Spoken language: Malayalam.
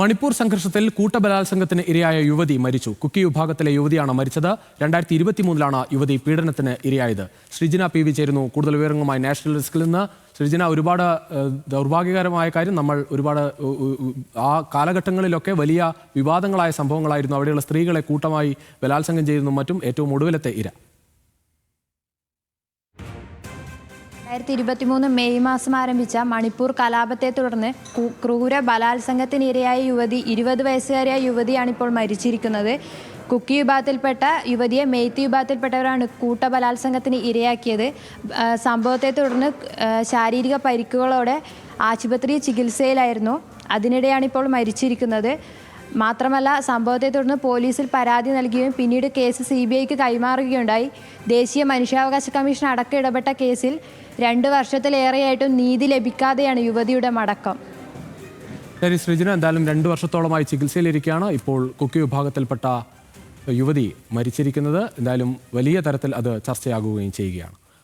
മണിപ്പൂർ സംഘർഷത്തിൽ കൂട്ടബലാത്സംഗത്തിന് ഇരയായ യുവതി മരിച്ചു. കുക്കി വിഭാഗത്തിലെ യുവതിയാണ് മരിച്ചത്. രണ്ടായിരത്തി ഇരുപത്തിമൂന്നിലാണ് യുവതി പീഡനത്തിന് ഇരയായത്. ശ്രീജിന പി വി ചേരുന്നു. കൂടുതൽ വിവരങ്ങളുമായി നാഷണൽ ഡെസ്കിൽ നിന്ന് ശ്രീജിന ഒരുപാട് ദൗർഭാഗ്യകരമായ കാര്യം നമ്മൾ ഒരുപാട് ആ കാലഘട്ടങ്ങളിലൊക്കെ വലിയ വിവാദങ്ങളായ സംഭവങ്ങളായിരുന്നു. അവിടെയുള്ള സ്ത്രീകളെ കൂട്ടമായി ബലാത്സംഗം ചെയ്യുന്നതും മറ്റും ഏറ്റവും ഒടുവിലത്തെ ഇര. രണ്ടായിരത്തി ഇരുപത്തിമൂന്ന് മെയ് മാസം ആരംഭിച്ച മണിപ്പൂർ കലാപത്തെ തുടർന്ന് ക്രൂര ബലാത്സംഗത്തിനിരയായ യുവതി ഇരുപത് വയസ്സുകാരിയായ യുവതിയാണ് ഇപ്പോൾ മരിച്ചിരിക്കുന്നത്. കുക്കി വിഭാഗത്തിൽപ്പെട്ട യുവതിയെ മെയ്ത്തി വിഭാഗത്തിൽപ്പെട്ടവരാണ് കൂട്ട ബലാത്സംഗത്തിന് ഇരയാക്കിയത് സംഭവത്തെ തുടർന്ന് ശാരീരിക പരിക്കുകളോടെ ആശുപത്രി ചികിത്സയിലായിരുന്നു. അതിനിടെയാണ് ഇപ്പോൾ മരിച്ചിരിക്കുന്നത്. മാത്രമല്ല സംഭവത്തെ തുടർന്ന് പോലീസിൽ പരാതി നൽകുകയും പിന്നീട് കേസ് സി ബി ഐക്ക് കൈമാറുകയുണ്ടായി. ദേശീയ മനുഷ്യാവകാശ കമ്മീഷൻ അടക്കം ഇടപെട്ട കേസിൽ രണ്ട് വർഷത്തിലേറെയായിട്ടും നീതി ലഭിക്കാതെയാണ് യുവതിയുടെ മടക്കം. ശരി ശ്രീജന എന്തായാലും രണ്ട് വർഷത്തോളമായി ചികിത്സയിലിരിക്കുകയാണ്. ഇപ്പോൾ കുക്കി വിഭാഗത്തിൽപ്പെട്ട യുവതി മരിച്ചിരിക്കുന്നത്. എന്തായാലും വലിയ തരത്തിൽ അത് ചർച്ചയാകുകയും ചെയ്യുകയാണ്.